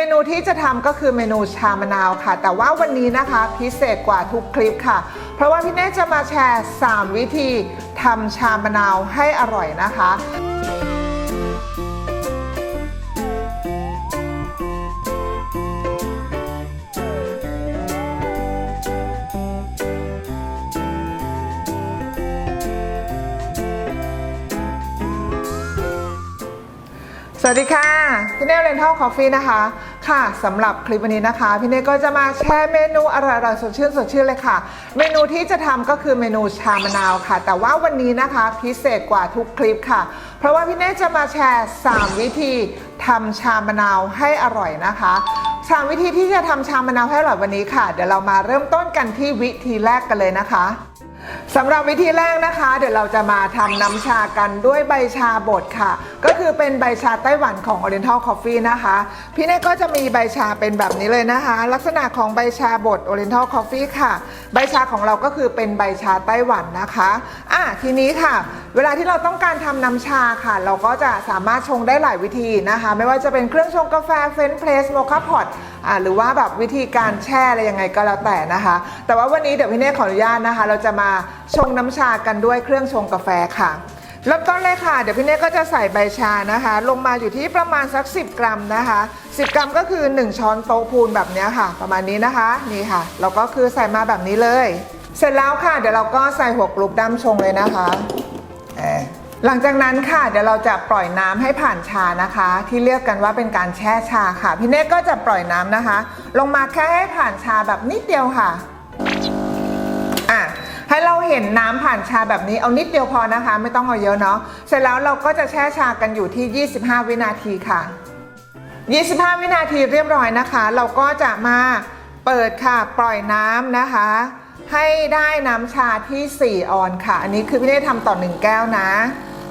มนูที่จะทำก็คือเมนูชามะนาวค่ะ แต่ว่าวันนี้นะคะพิเศษกว่าทุกคลิปค่ะ เพราะว่าพี่เน่จะมาแชร์ 3 วิธีทำชามะนาวให้อร่อยนะคะสวัสดีค่ะพี่เน่เรนทัลคอฟฟี่นะคะ ค่ะสำหรับคลิปวันนี้นะคะ พี่เน่ก็จะมาแชร์เมนูอร่อยๆสดชื่นสดชื่นเลยค่ะ เมนูที่จะทำก็คือเมนูชามะนาวค่ะ แต่ว่าวันนี้นะคะพิเศษกว่าทุกคลิปค่ะ เพราะว่าพี่เน่จะมาแชร์ 3 วิธีทำชามะนาวให้อร่อยนะคะสามวิธีที่จะทำชามะนาวให้อร่อยวันนี้ค่ะ เดี๋ยวเรามาเริ่มต้นกันที่วิธีแรกกันเลยนะคะ สำหรับวิธีแรกนะคะ เดี๋ยวเราจะมาทำน้ำชากันด้วยใบชาบดค่ะ ก็คือเป็นใบชาไต้หวันของ Oriental Coffee นะคะ พี่เน่ก็จะมีใบชาเป็นแบบนี้เลยนะคะ ลักษณะของใบชาบด Oriental Coffee ค่ะ ใบชาของเราก็คือเป็นใบชาไต้หวันนะคะอะทีนี้ค่ะเวลาที่เราต้องการทำน้ำชาค่ะ เราก็จะสามารถชงได้หลายวิธีนะคะ ไม่ว่าจะเป็นเครื่องชงกาแฟเฟนเพลสโมคาพอตหรือว่าแบบวิธีการแช่อะไรยังไงก็แล้วแต่นะคะ แต่ว่าวันนี้เดี๋ยวพี่เน่ขออนุญาตนะคะ เราจะมาชงน้ำชากันด้วยเครื่องชงกาแฟค่ะเริ่มต้นเลยค่ะ เดี๋ยวพี่เน่ก็จะใส่ใบชานะคะ ลงมาอยู่ที่ประมาณสัก 10 กรัมนะคะ 10 กรัมก็คือ 1 ช้อนโต๊ะพูนแบบนี้ค่ะ ประมาณนี้นะคะนี่ค่ะเราก็คือใส่มาแบบนี้เลย เสร็จแล้วค่ะ เดี๋ยวเราก็ใส่หัวกลุกดำชงเลยนะคะ หลังจากนั้นค่ะเดี๋ยวเราจะปล่อยน้ำให้ผ่านชานะคะ ที่เรียกกันว่าเป็นการแช่ชาค่ะ พี่เนตก็จะปล่อยน้ำนะคะ ลงมาแค่ให้ผ่านชาแบบนิดเดียวค่ะอะให้เราเห็นน้ำผ่านชาแบบนี้เอานิดเดียวพอนะคะ ไม่ต้องเอาเยอะเนาะเสร็จแล้วเราก็จะแช่ชากันอยู่ที่ 25 วินาทีค่ะ 25 วินาทีเรียบร้อยนะคะ เราก็จะมาเปิดค่ะปล่อยน้ำนะคะ ให้ได้น้ำชาที่ 4 ออนค่ะ อันนี้คือพี่ได้ทำต่อ 1 แก้วนะ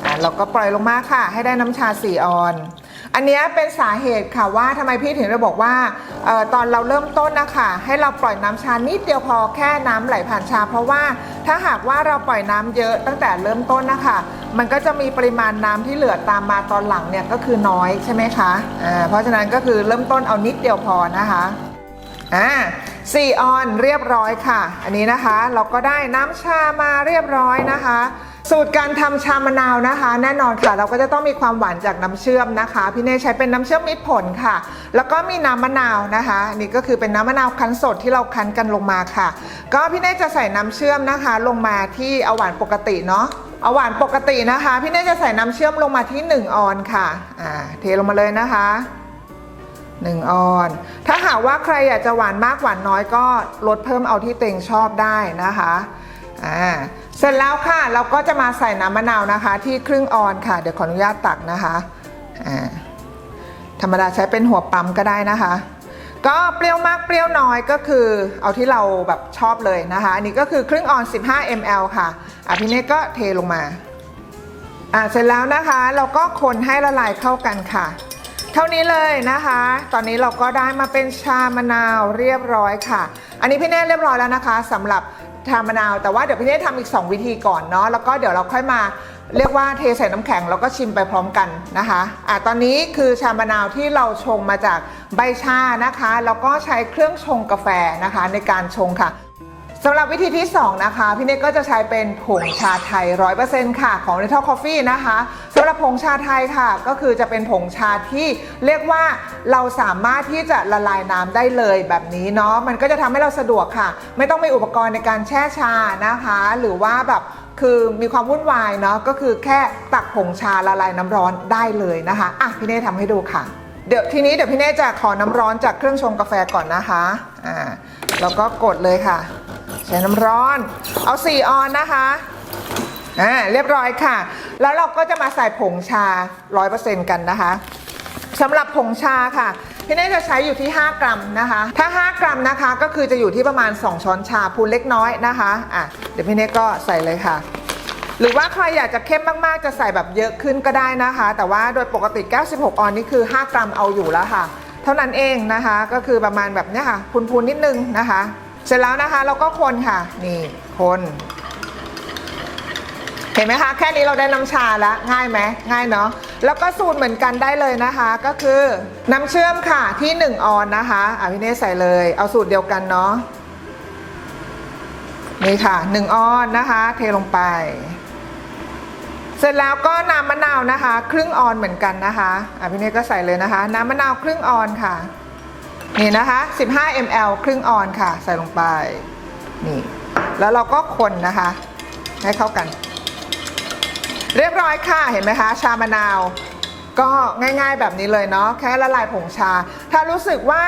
อะเราก็ปล่อยลงมาค่ะ ให้ได้น้ำชา 4 ออน อันเนี้ยเป็นสาเหตุค่ะว่าทำไมพี่ถึงได้บอกว่าเออตอนเราเริ่มต้นนะคะให้เราปล่อยน้ำชานิดเดียวพอแค่น้ำไหลผ่านชา เพราะว่าถ้าหากว่าเราปล่อยน้ำเยอะตั้งแต่เริ่มต้นนะคะ มันก็จะมีปริมาณน้ำที่เหลือตามมาตอนหลังเนี่ยก็คือน้อยใช่ไหมคะอ่าเพราะฉะนั้นก็คือเริ่มต้นเอานิดเดียวพอนะคะอ่า สี่ออนเรียบร้อยค่ะ อันนี้นะคะเราก็ได้น้ำชามาเรียบร้อยนะคะ สูตรการทำชามะนาวนะคะ แน่นอนค่ะ เราก็จะต้องมีความหวานจากน้ำเชื่อมนะคะ พี่เนยใช้เป็นน้ำเชื่อมมิตรผลค่ะ แล้วก็มีน้ำมะนาวนะคะนนี่ก็คือเป็นน้ำมะนาวคั้นสดที่เราคั้นกันลงมาค่ะ ก็พี่เนยจะใส่น้ำเชื่อมนะคะ ลงมาที่เอาหวานปกติเนาะเอาหวานปกตินะคะ พี่เนยจะใส่น้ำเชื่อมลงมาที่ 1 ออนค่ะอ่าเทลงมาเลยนะคะ 1 ออน ถ้าหากว่าใครอยากจะหวานมากหวานน้อยก็ลดเพิ่มเอาที่เต็งชอบได้นะคะอ่าเสร็จแล้วค่ะเราก็จะมาใส่น้ำมะนาวนะคะ ที่ครึ่งออนค่ะ เดี๋ยวขออนุญาตตักนะคะอ่าธรรมดาใช้เป็นหัวปั๊มก็ได้นะคะ ก็เปรี้ยวมากเปรี้ยวน้อยก็คือเอาที่เราแบบชอบเลยนะคะ อันนี้ก็คือครึ่งออน 15 ml ค่ะอะพี่เนตก็เทลงมาอ่าเสร็จแล้วนะคะเราก็คนให้ละลายเข้ากันค่ะ เท่านี้เลยนะคะ ตอนนี้เราก็ได้มาเป็นชามะนาวเรียบร้อยค่ะ อันนี้พี่เน่เรียบร้อยแล้วนะคะสำหรับชามะนาว แต่ว่าเดี๋ยวพี่เน่ทำอีก 2 วิธีก่อนเนาะ แล้วก็เดี๋ยวเราค่อยมาเรียกว่าเทใส่น้ำแข็งแล้วก็ชิมไปพร้อมกันนะคะอะตอนนี้คือชามะนาวที่เราชงมาจากใบชานะคะ แล้วก็ใช้เครื่องชงกาแฟนะคะในการชงค่ะ สำหรับวิธีที่ 2 นะคะ พี่เนกก็จะใช้เป็นผงชาไทย 100%ค่ะ ของ Little Coffee นะคะสำหรับผงชาไทยค่ะ ก็คือจะเป็นผงชาที่เรียกว่าเราสามารถที่จะละลายน้ำได้เลยแบบนี้เนาะมันก็จะทำให้เราสะดวกค่ะ ไม่ต้องมีอุปกรณ์ในการแช่ชานะคะ หรือว่าแบบคือมีความวุ่นวายเนาะก็คือแค่ตักผงชาละลายน้ำร้อนได้เลยนะคะอะพี่เน่ทำให้ดูค่ะเดี๋ยวทีนี้เดี๋ยวพี่เน่จะขอน้ำร้อนจากเครื่องชงกาแฟก่อนนะคะอ่าแล้วก็กดเลยค่ะ ใช้น้ำร้อน เอา4ออนนะคะอ่าเรียบร้อยค่ะ แล้วเราก็จะมาใส่ผงชา 100%กันนะคะสำหรับผงชาค่ะพี่เน่จะใช้อยู่ที่ 5 กรัมนะคะ ถ้า 5 กรัมนะคะก็คือจะอยู่ที่ประมาณ 2 ช้อนชาพูนเล็กน้อยนะคะอะเดี๋ยวพี่เน่ก็ใส่เลยค่ะ หรือว่าใครอยากจะเข้มมากๆ จะใส่แบบเยอะขึ้นก็ได้นะคะ แต่ว่าโดยปกติ 96 ออนนี่คือ 5 กรัมเอาอยู่แล้วค่ะ เท่านั้นเองนะคะ ก็คือประมาณแบบเนี้ยค่ะพูนๆนิดนึงนะคะ เสร็จแล้วนะคะเราก็คนค่ะ นี่คน เห็นไหมคะ แค่นี้เราได้น้ำชาแล้วง่ายไหมง่ายเนาะแล้วก็สูตรเหมือนกันได้เลยนะคะ ก็คือน้ำเชื่อมค่ะที่ 1 ออนนะคะอะพี่เนสใส่เลย เอาสูตรเดียวกันเนาะนี่ค่ะ 1 ออนนะคะ เทลงไป เสร็จแล้วก็น้ำมะนาวนะคะ ครึ่งออนเหมือนกันนะคะอะพี่เนสก็ใส่เลยนะคะ น้ำมะนาวครึ่งออนค่ะ นี่นะคะ 15 ml ครึ่งออนค่ะ ใส่ลงไป นี่ แล้วเราก็คนนะคะ ให้เข้ากัน เรียบร้อยค่ะ เห็นไหมคะ ชามะนาว ก็ง่ายๆแบบนี้เลยเนาะ แค่ละลายผงชา ถ้ารู้สึกว่า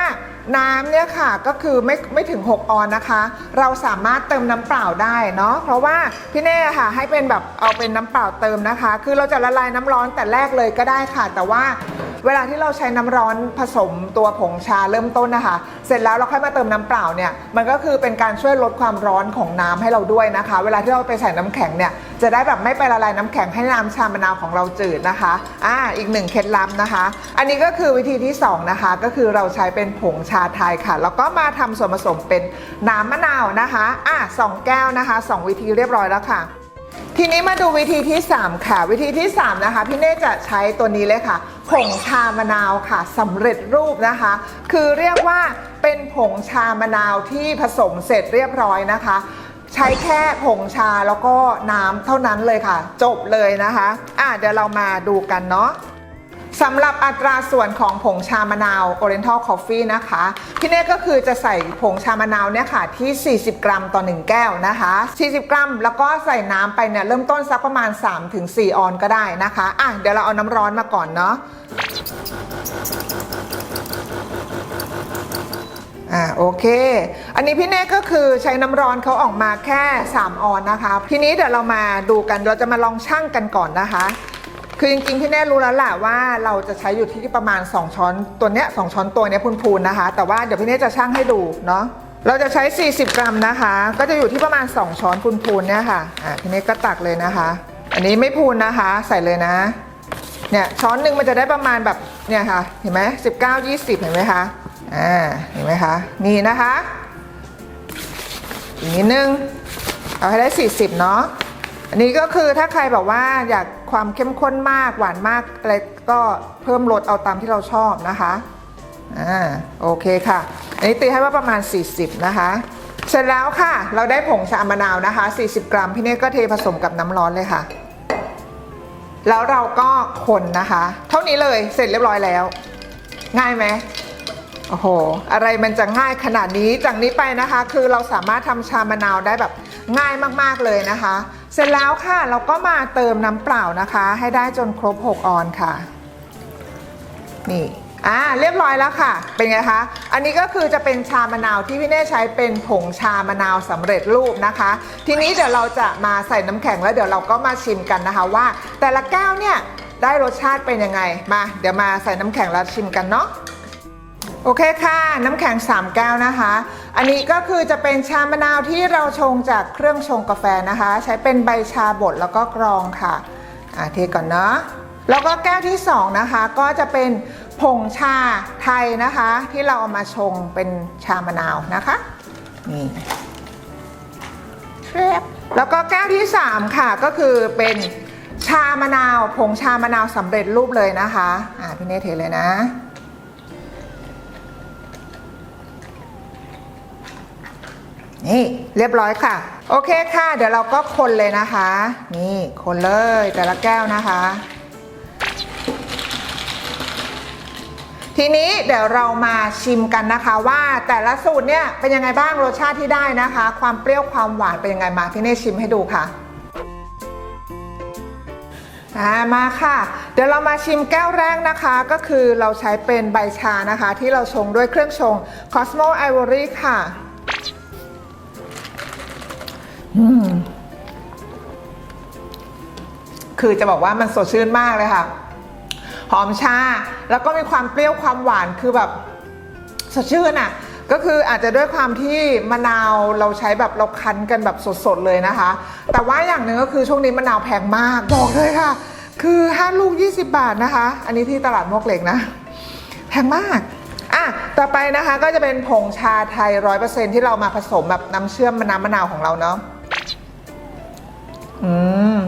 น้ำเนี่ยค่ะก็คือไม่ไม่ถึง 6 ออนนะคะ เราสามารถเติมน้ำเปล่าได้เนาะเพราะว่าพี่เน่ค่ะให้เป็นแบบเอาเป็นน้ำเปล่าเติมนะคะ คือเราจะละลายน้ำร้อนแต่แรกเลยก็ได้ค่ะ แต่ว่า เวลาที่เราใช้น้ำร้อนผสมตัวผงชาเริ่มต้นนะคะ เสร็จแล้วเราค่อยมาเติมน้ำเปล่าเนี่ยมันก็คือเป็นการช่วยลดความร้อนของน้ำให้เราด้วยนะคะ เวลาที่เราไปใส่น้ำแข็งเนี่ยจะได้แบบไม่ไปละลายน้ำแข็งให้น้ำชามะนาวของเราจืดนะคะอ่าอีกหนึ่งเคล็ดลับนะคะ อันนี้ก็คือวิธีที่สองนะคะก็คือเราใช้เป็นผงชาไทยค่ะ แล้วก็มาทำส่วนผสมเป็นน้ำมะนาวนะคะอ่าสองแก้วนะคะสองวิธีเรียบร้อยแล้วค่ะ ทีนี้มาดูวิธีที่ 3 ค่ะ วิธีที่ 3 นะคะ พี่เน่จะใช้ตัวนี้เลยค่ะ ผงชามะนาวค่ะสำเร็จรูปนะคะ คือเรียกว่าเป็นผงชามะนาวที่ผสมเสร็จเรียบร้อยนะคะ ใช้แค่ผงชาแล้วก็น้ำเท่านั้นเลยค่ะ จบเลยนะคะ อะเดี๋ยวเรามาดูกันเนาะ สำหรับอัตราส่วนของผงชามะนาว Oriental Coffee นะคะ พี่เน่ก็คือจะใส่ผงชามะนาวเนี่ยค่ะที่ 40 กรัมต่อ 1 แก้วนะคะ 40 กรัม แล้วก็ใส่น้ำไปเนี่ยเริ่มต้นสักประมาณ 3-4 ออนก็ได้นะคะอะเดี๋ยวเราเอาน้ำร้อนมาก่อนเนาะอ่าโอเค อันนี้พี่เน่ก็คือใช้น้ำร้อนเขาออกมาแค่ 3 ออนนะคะ ทีนี้เดี๋ยวเรามาดูกันเราจะมาลองชั่งกันก่อนนะคะ คือจริงๆ พี่เน่รู้แล้วแหละว่าเราจะใช้อยู่ที่ประมาณ 2 ช้อนตัวเนี้ยสช้อนตัวเนี้ยพูนๆนะคะ แต่ว่าเดี๋ยวพี่เน่จะชั่งให้ดูเนาะเราจะใช้ 40 กรัมนะคะ ก็จะอยู่ที่ประมาณ 2 ช้อนพูนๆเนี่ยค่ะอ่าพี่เน่ก็ตักเลยนะคะ อันนี้ไม่พูนนะคะ ใส่เลยนะเนี่ยช้อนหนึ่งมันจะได้ประมาณแบบเนี่ยค่ะ เห็นไหมสิบเก้ายี่สิบเห็นไหมคะอ่าเห็นไหมคะนี่นะคะ อีกนิดนึง เอาให้ได้ 40 เนาะ อันนี้ก็คือถ้าใครแบบว่าอยากความเข้มข้นมากหวานมากอะไรก็เพิ่มรสเอาตามที่เราชอบนะคะอ่าโอเคค่ะ อันนี้ตีให้ว่าประมาณ 40 นะคะ เสร็จแล้วค่ะ เราได้ผงชามะนาวนะคะ 40 กรัม พี่เนตก็เทผสมกับน้ำร้อนเลยค่ะ แล้วเราก็คนนะคะ เท่านี้เลยเสร็จเรียบร้อยแล้ว ง่ายไหมโอ้โห อะไรมันจะง่ายขนาดนี้ จากนี้ไปนะคะ คือเราสามารถทำชามะนาวได้แบบ ง่ายมากๆเลยนะคะ เสร็จแล้วค่ะเราก็มาเติมน้ำเปล่านะคะ ให้ได้จนครบ 6 ออนค่ะนี่อ่าเรียบร้อยแล้วค่ะ เป็นไงคะ อันนี้ก็คือจะเป็นชามะนาวที่พี่เน่ใช้เป็นผงชามะนาวสำเร็จรูปนะคะ ทีนี้เดี๋ยวเราจะมาใส่น้ำแข็งแล้วเดี๋ยวเราก็มาชิมกันนะคะว่า แต่ละแก้วเนี่ยได้รสชาติเป็นยังไงมา เดี๋ยวมาใส่น้ำแข็งแล้วชิมกันเนาะ โอเคค่ะ น้ำแข็ง 3 แก้วนะคะ อันนี้ก็คือจะเป็นชามะนาวที่เราชงจากเครื่องชงกาแฟนะคะ ใช้เป็นใบชาบดแล้วก็กรองค่ะอ่าเทก่อนเนาะแล้วก็แก้วที่ 2 นะคะ ก็จะเป็นผงชาไทยนะคะ ที่เราเอามาชงเป็นชามะนาวนะคะนี่ครับแล้วก็แก้วที่ 3 ค่ะก็คือเป็นชามะนาว ผงชามะนาวสำเร็จรูปเลยนะคะอ่าพี่เนทเทเลยนะ นี่เรียบร้อยค่ะ โอเคค่ะ เดี๋ยวเราก็คนเลยนะคะ นี่คนเลยแต่ละแก้วนะคะ ทีนี้เดี๋ยวเรามาชิมกันนะคะว่าแต่ละสูตรเนี่ยเป็นยังไงบ้างรสชาติที่ได้นะคะ ความเปรี้ยวความหวานเป็นยังไงมาพี่เน่ชิมให้ดูค่ะมาค่ะ เดี๋ยวเรามาชิมแก้วแรกนะคะ ก็คือเราใช้เป็นใบชานะคะ ที่เราชงด้วยเครื่องชง Cosmo Ivory ค่ะ คือจะบอกว่ามันสดชื่นมากเลยค่ะ หอมชา แล้วก็มีความเปรี้ยวความหวานคือแบบสดชื่นอะ ก็คืออาจจะด้วยความที่มะนาวเราใช้แบบเราคั้นกันแบบสดๆเลยนะคะ แต่ว่าอย่างหนึ่งก็คือช่วงนี้มะนาวแพงมากบอกเลยค่ะ คือ5ลูก 20 บาทนะคะ อันนี้ที่ตลาดมกเหล็กนะ แพงมากอะต่อไปนะคะก็จะเป็นผงชาไทย100%ที่เรามาผสมแบบน้ำเชื่อมมะนาวมะนาวของเราเนาะ อืม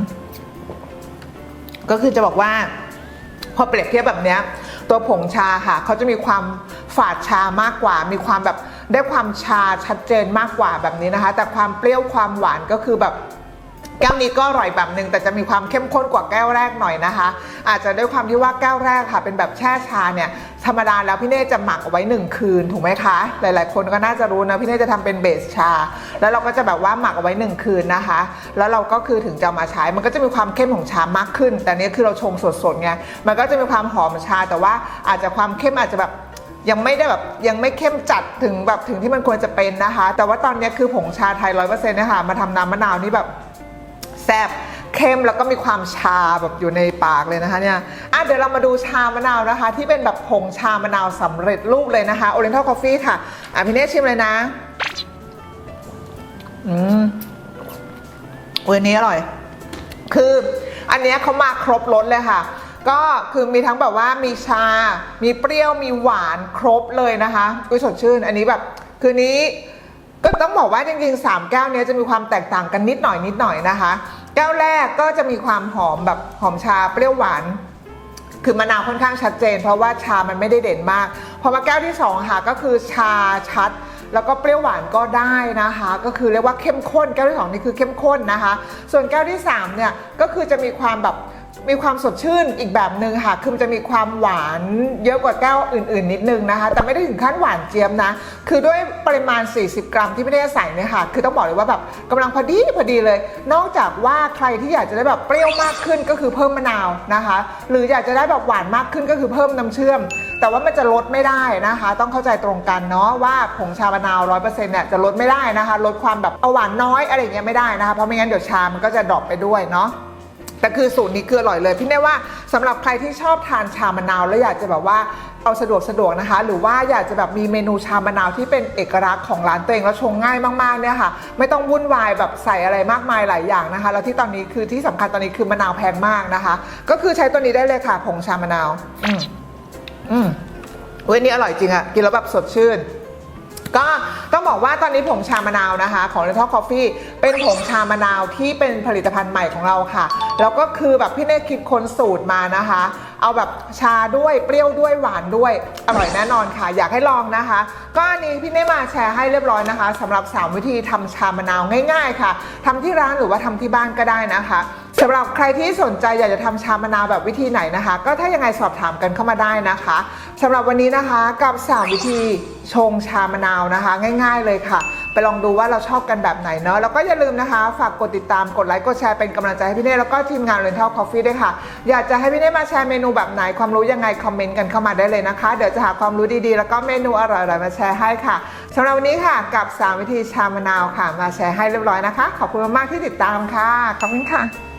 ก็คือจะบอกว่า พอเปรียบเทียบแบบเนี้ย ตัวผงชาค่ะเขาจะมีความฝาดชามากกว่า มีความแบบได้ความชาชัดเจนมากกว่าแบบนี้นะคะ แต่ความเปรี้ยวความหวานก็คือแบบแก้วนี้ก็อร่อยแบบหนึ่งแต่จะมีความเข้มข้นกว่าแก้วแรกหน่อยนะคะ อาจจะด้วยความที่ว่าแก้วแรกค่ะ เป็นแบบแช่ชาเนี่ย ธรรมดาแล้วพี่เน่จะหมักเอาไว้ 1 คืนถูกไหมคะ หลาย ๆ คนก็น่าจะรู้นะพี่เน่จะทำเป็นเบสชา แล้วเราก็จะแบบว่าหมักเอาไว้ 1 คืนนะคะ แล้วเราก็คือถึงจะมาใช้มันก็จะมีความเข้มของชามากขึ้น แต่เนี้คือเราชงสดๆไงมันก็จะมีความหอมชา แต่ว่าอาจจะความเข้มอาจจะแบบยังไม่ได้แบบยังไม่เข้มจัดถึงแบบถึงที่มันควรจะเป็นนะคะ แต่ว่าตอนนี้คือผงชาไทยร้อยเปอร์เซ็นต์นะคะมาทำน้ำมะนาวนี่แบบแซ่บ เข้มแล้วก็มีความชาแบบอยู่ในปากเลยนะคะเนี่ยอะเดี๋ยวเรามาดูชามะนาวนะคะ ที่เป็นแบบผงชามะนาวสำเร็จรูปเลยนะคะ Oriental Coffee ค่ะ อะพี่เนทชิมเลยนะ อืมวันนี้อร่อย คืออันเนี้ยเขามาครบรสเลยค่ะก็คือมีทั้งแบบว่ามีชา มีเปรี้ยว มีหวานครบเลยนะคะอุ้ยสดชื่น อันนี้แบบ คืนนี้ก็ต้องบอกว่าจริงๆ 3 แก้วนี้จะมีความแตกต่างกันนิดหน่อยนิดหน่อยนะคะ แก้วแรกก็จะมีความหอมแบบหอมชาเปรี้ยวหวาน คือมะนาวค่อนข้างชัดเจน เพราะว่าชามันไม่ได้เด่นมากพอมาแก้วที่2ค่ะก็คือชาชัด แล้วก็เปรี้ยวหวานก็ได้นะคะ ก็คือเรียกว่าเข้มข้นแก้วที่สองนี่คือเข้มข้นนะคะ ส่วนแก้วที่สามเนี่ยก็คือจะมีความแบบ มีความสดชื่นอีกแบบหนึ่งค่ะ คือมันจะมีความหวานเยอะกว่าแก้วอื่น ๆ นิดนึงนะคะ แต่ไม่ได้ถึงขั้นหวานเจี๊ยบนะ คือด้วยปริมาณ 40 กรัมที่ไม่ได้ใส่เนี่ยค่ะ คือต้องบอกเลยว่าแบบกำลังพอดีพอดีเลย นอกจากว่าใครที่อยากจะได้แบบเปรี้ยวมากขึ้นก็คือเพิ่มมะนาวนะคะ หรืออยากจะได้แบบหวานมากขึ้นก็คือเพิ่มน้ำเชื่อม แต่ว่ามันจะลดไม่ได้นะคะ ต้องเข้าใจตรงกันเนาะว่าผงชามะนาว 100%เนี่ยจะลดไม่ได้นะคะ ลดความแบบเอาหวานน้อยอะไรเงี้ยไม่ได้นะคะ เพราะไม่งั้นเดี๋ยวชามันก็จะดรอปไปด้วยเนาะ แต่คือสูตรนี้คืออร่อยเลย พี่แน่ว่าสำหรับใครที่ชอบทานชามะนาวแล้วอยากจะแบบว่าเอาสะดวกสะดวกนะคะ หรือว่าอยากจะแบบมีเมนูชามะนาวที่เป็นเอกลักษณ์ของร้านตัวเองแล้วชงง่ายมากๆเนี่ยค่ะ ไม่ต้องวุ่นวายแบบใส่อะไรมากมายหลายอย่างนะคะ แล้วที่ตอนนี้คือที่สำคัญตอนนี้คือมะนาวแพงมากนะคะ ก็คือใช้ตัวนี้ได้เลยค่ะผงชามะนาว อืมอืมเว้ยนี่อร่อยจริงอะกินแล้วแบบสดชื่น ก็ต้องบอกว่าตอนนี้ผงชามะนาวนะคะ ของ l ล t ท l Coffee เป็นผงชามะนาวที่เป็นผลิตภัณฑ์ใหม่ของเราค่ะ แล้วก็คือแบบพี่เนคิดค้นสูตรมานะคะ เอาแบบชาด้วยเปรี้ยวด้วยหวานด้วยอร่อยแน่นอนค่ะ อยากให้ลองนะคะ ก็อันนี้พี่เน่มาแชร์ให้เรียบร้อยนะคะสำหรับ 3 วิธีทำชามะนาวง่าย ๆ ค่ะทำที่ร้านหรือว่าทำที่บ้านก็ได้นะคะ สำหรับใครที่สนใจอยากจะทำชามะนาวแบบวิธีไหนนะคะ ก็ถ้ายังไงสอบถามกันเข้ามาได้นะคะสำหรับวันนี้นะคะกับ 3 วิธีชงชามะนาวนะคะ ง่าย ๆ เลยค่ะ ไปลองดูว่าเราชอบกันแบบไหนเนาะแล้วก็อย่าลืมนะคะ ฝากกดติดตามกดไลค์กดแชร์เป็นกำลังใจให้พี่เน่แล้วก็ทีมงาน Rental Coffee ด้วยค่ะ อยากจะให้พี่เน่มาแชร์เมนูแบบไหนความรู้ยังไงคอมเมนต์กันเข้ามาได้เลยนะคะ เดี๋ยวจะหาความรู้ดีๆ แล้วก็เมนูอร่อยๆมาแชร์ให้ค่ะสำหรับวันนี้ค่ะกับ 3 วิธีชามะนาวค่ะ มาแชร์ให้เรียบร้อยนะคะ ขอบคุณมากๆที่ติดตามค่ะขอบคุณค่ะ